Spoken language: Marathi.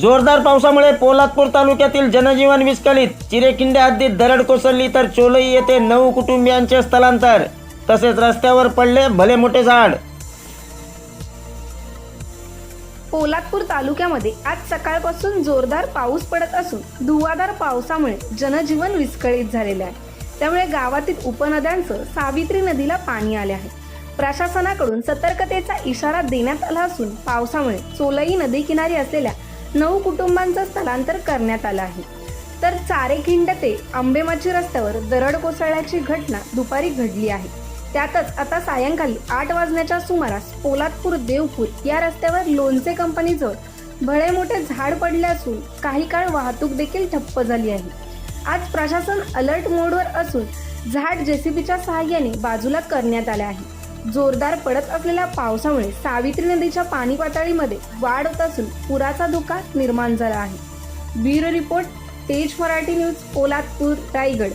जोरदार पावसामुळे पोलादपूर तालुक्यातील जनजीवन विस्कळीत. चिरेकिंडे हद्दीत दरड कोसळली तर चोलई येथे नऊ कुटुंबियांचे स्थलांतर. तसेच रस्त्यावर पडले भले मोठे झाड. पोलादपूर तालुक्यामध्ये आज सकाळपासून जोरदार पाऊस पडत असून धुवाधार पावसामुळे जनजीवन विस्कळीत झालेले आहे. त्यामुळे गावातील उपनद्यांचं सावित्री नदीला पाणी आले आहे. प्रशासनाकडून सतर्कतेचा इशारा देण्यात आला असून पावसामुळे चोलई नदी किनारी असलेल्या नऊ कुटुंबांचं स्थलांतर करण्यात आलं आहे. तर चारेखिंड ते आंबेमाची रस्त्यावर दरड कोसळल्याची घटना दुपारी घडली आहे. त्यातच आता सायंकाळी आठ वाजण्याच्या सुमारास पोलादपूर देवपूर या रस्त्यावर लोणचे कंपनीजवळ भळे मोठे झाड पडले असून काही काळ वाहतूक देखील ठप्प झाली आहे. आज प्रशासन अलर्ट मोडवर असून झाड जेसीबीच्या सहाय्याने बाजूला करण्यात आले आहे. जोरदार पडत असलेल्या पावसामुळे सावित्री नदीच्या पाणी पातळीमध्ये वाढ होत असून पुराचा धोका निर्माण झाला आहे. ब्युरो रिपोर्ट तेज मराठी न्यूज पोलादपूर रायगड.